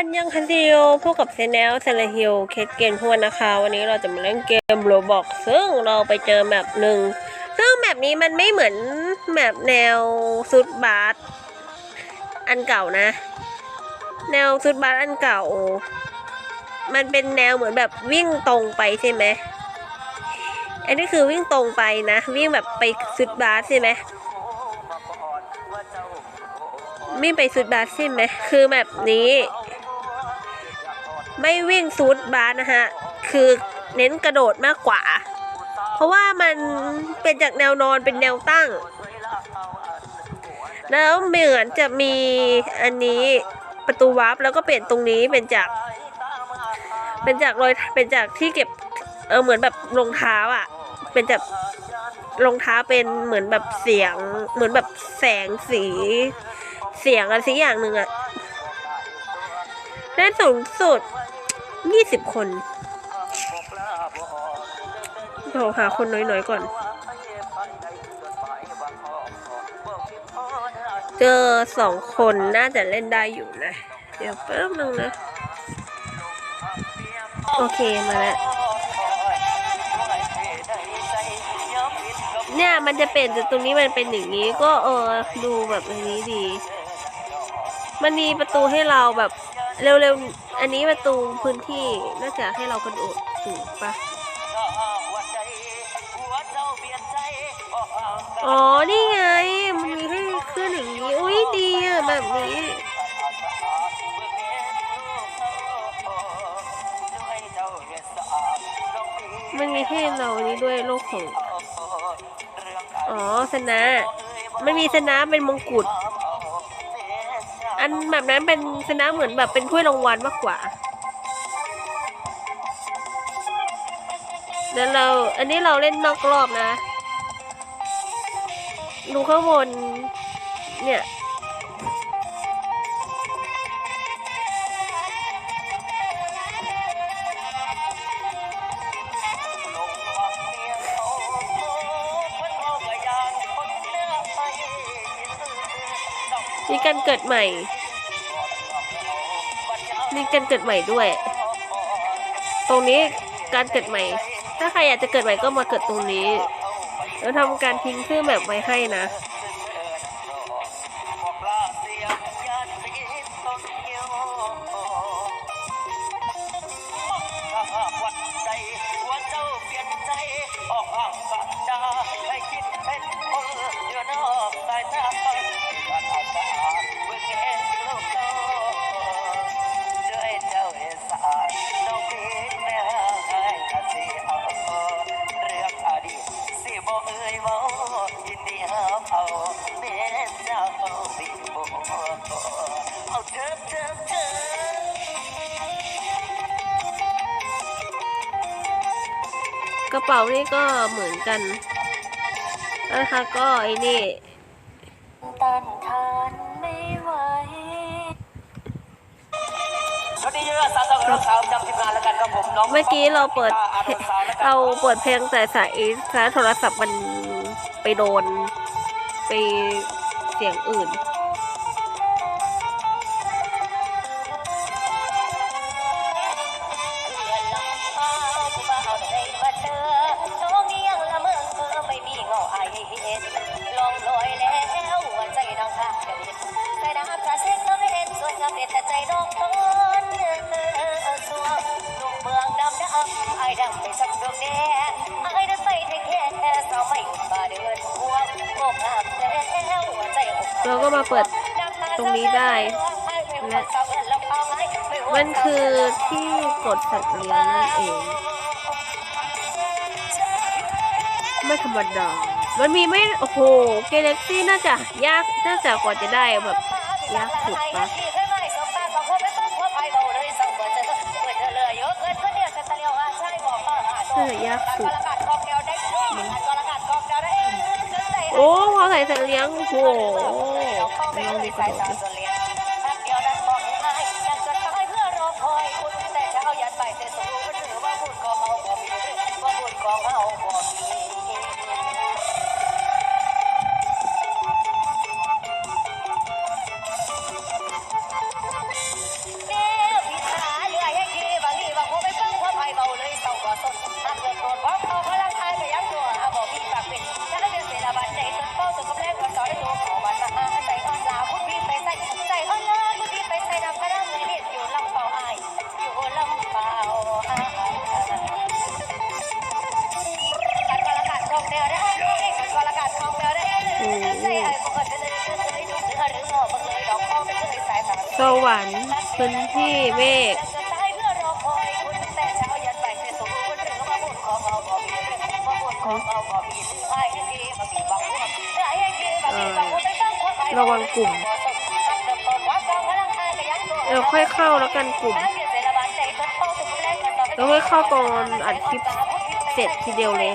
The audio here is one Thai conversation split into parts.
อันยังคันเดิโอพวกกับเซนแนลเซเลฮิลเคสเกนพวนนะคะ วันนี้เราจะมาเล่นเกมโรบอกซึ่งเราไปเจอแมปหนึ่ง ซึ่งแมปนี้มันไม่เหมือนแมปแนวซุดบาร์อันเก่านะ แนวซุดบาร์อันเก่า มันเป็นแนวเหมือนแบบวิ่งตรงไปใช่ไหมอันนี้คือวิ่งตรงไปนะ วิ่งแบบไปซุดบาร์ใช่ไหมวิ่งไปซูดบาสใช่ไหมคือแบบนี้ ไม่วิ่งซูดบาสนะฮะ คือเน้นกระโดดมากกว่า เพราะว่ามันเป็นจากแนวนอนเป็นแนวตั้ง แล้วเหมือนจะมีอันนี้ประตูวาร์ปแล้วก็เปลี่ยนตรงนี้เป็นจาก เป็นจากรอยเป็นจากที่เก็บเออเหมือนแบบรองเท้าอะ เป็นจากรองเท้าเป็นเหมือนแบบเสียง เหมือนแบบแสงสี เสียงอะไรสักอย่างหนึ่งอะได้สูงสุด ยี่สิบคนโทรหาคนน้อยๆก่อน เจอสองคนน่าจะเล่นได้อยู่นะ เดี๋ยวแป๊บนึงนะ โอเคมาแล้วเนี่ยมันจะเป็นแต่ตรงนี้มันเป็นอย่างนี้ก็เออดูแบบอันนี้ดี มันมีประตูให้เราแบบเร็วๆ อันนี้ประตูพื้นที่น่าจะให้เรากระโดดสูงปะอ๋อ นี่ไง มันมีให้ขึ้นอย่างนี้ อุ้ยดีอะแบบนี้ มันมีให้เราอันนี้ด้วยโลกของ อ๋อสนะ มันมีสนะเป็นมงกุฎ อันแบบนั้นเป็นสนะเหมือนแบบเป็นถ้วยรางวัลมากกว่า แล้วเรา อันนี้เราเล่นนอกรอบนะ ดูข้างบน เนี่ยมีการเกิดใหม่ มีการเกิดใหม่ด้วย ตรงนี้การเกิดใหม่ ถ้าใครอยากจะเกิดใหม่ก็มาเกิดตรงนี้ แล้วทำการทิ้งชื่อแบบไว้ให้นะ เป๋านี่ก็เหมือนกันนะคะก็ไอ้นี่ต้านทานไม่ไหวสวัสดีเยอะสาวสาวเราสาวจำทีมงานแล้วกันครับผมน้องเมื่อกี้เราเปิดเราเปิดเพลงแต่สายสายโทรศัพท์มันไปโดน ไปเสียงอื่น เปิดตรงนี้ได้และมันคือที่กดสัตว์เลี้ยงนั่นเอง ไม่ธรรมดา มันมีไม่ โอ้โห เกเล็กซี่น่าจะยาก น่าจะกว่าจะได้แบบยากสุดปะน่าจะยากสุด โอ้พอใส่สัต นที่เมฆระวังกลุ่มเราค่อยเข้าแล้วกันกลุ่มเราค่อยเข้าตอนอัดคลิปเสร็จทีเดียวเลย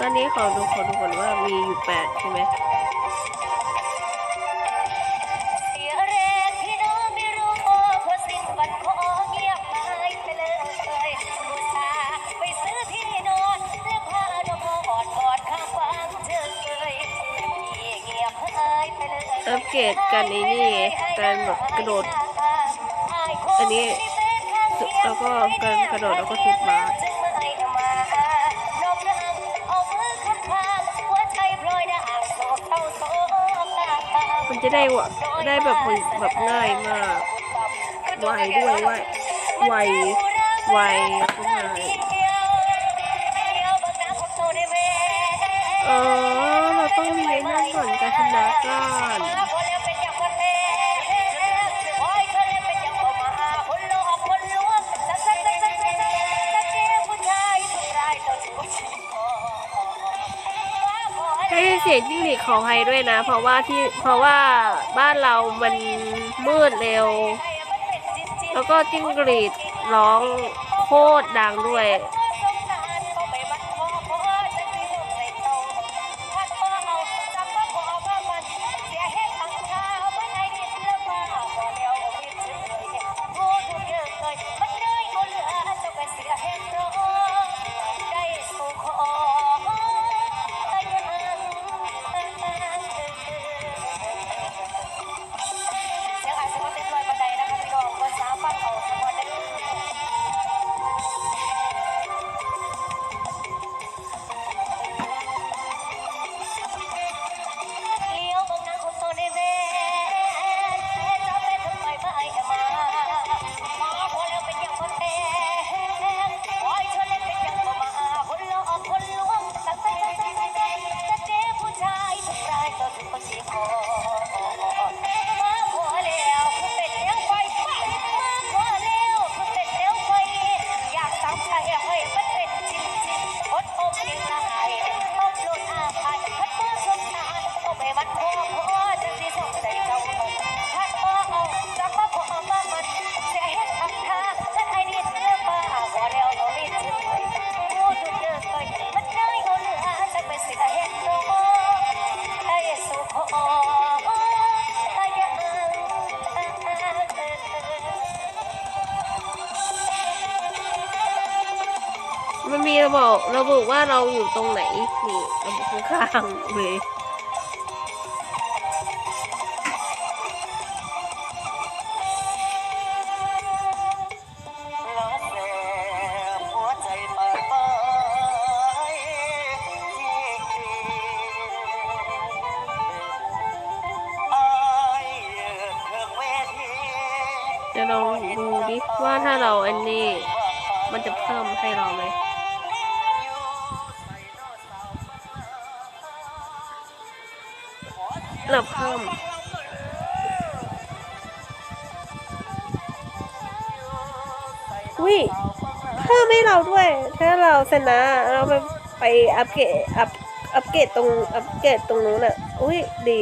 ตอนนี้ขอดูขอดูก่อนว่ามีอยู่แปดใช่ไหมรับหายไปเลยอุตการดกันไอ้นี่การแบบกระโดด อันนี้ แล้วก็การกระโดดแล้วก็ทุบมา มันจะได้ว่าได้แบบแบบง่ายมากไวด้วยว่าไวไวขึ้นมาเออเราต้องมีไอ้นั่นก่อนการชนะการ สียงจิ้งหรีดขอให้ด้วยนะ เพราะว่าที่เพราะว่าบ้านเรามันมืดเร็ว แล้วก็จิ้งหรีดร้องโคตรดังด้วย บอกระบุว่าเราอยู่ตรงไหนนี่ระบุข้างๆเลยแล้วแต่หัวใจเปิดเผยอางเวทีจะลองดูดิว่าถ้าเราอันนี้ มันจะเพิ่มให้เราไหม เราเพิ่มอุ้ยเพิ่มให้เราด้วย ถ้าเราชนะเราไปไปอัปเกรดอัปอัปเกรดตรงอัปเกรดตรงนู้นอะ อุ้ยดี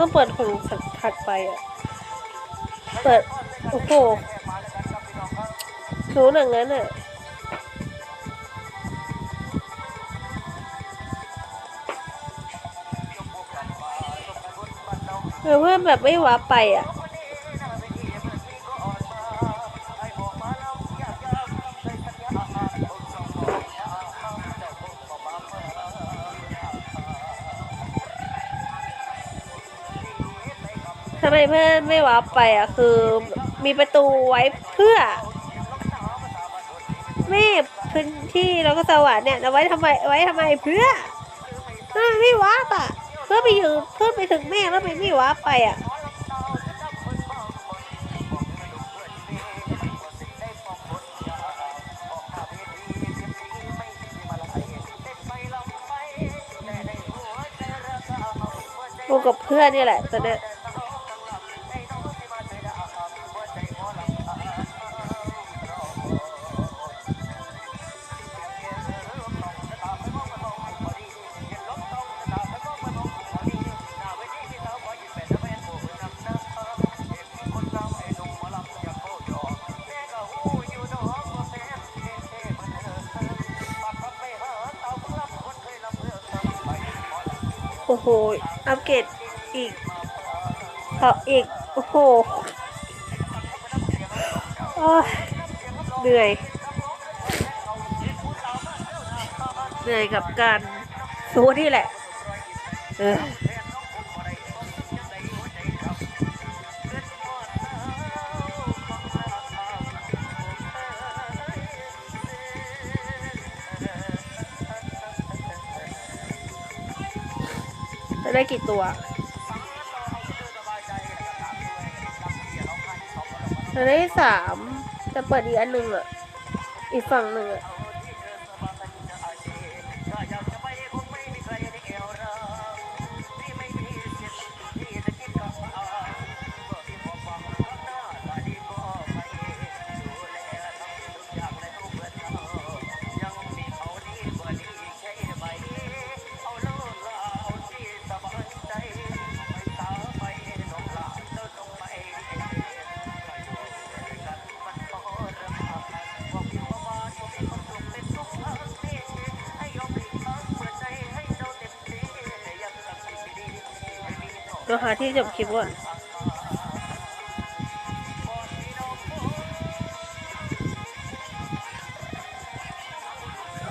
ต้องเปิดของถัดไปอะ เปิด โอ้โหหนูหนังนั้นอะเออเพื่อนแบบไม่ว้าไปอะ ทำไมเพื่อนไม่วับไปอะคือมีประตูไว้เพื่อไม่พื้นที่แล้วก็สว่านเนี่ยเอาไว้ทำไมไว้ทำไมเพื่อไมไม่วับอะเพื่อไปอยู่เพื่อไปถึงแม่แล้วไมไม่วับไปอะกูกับเพื่อนนี่แหละตอนเนี้ อ้โห อัปเกรดอีกขออีก โอ้โหโอ้ยเหนื่อย เหนื่อยกับการสู้นี่แหละ เออ ได้กี่ตัวจะได้สามจะเปิดอีกอันหนึ่งอะ อีกฝั่งหนึ่งอะ เราหาที่จบคลิปก่อน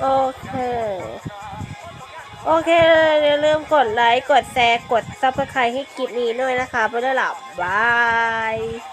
โอเค โอเคอย่าลืมกดไลค์ กดแชร์ กดซับสไครต์ให้คลิปนี้ด้วยนะคะไปด้วยหลับบาย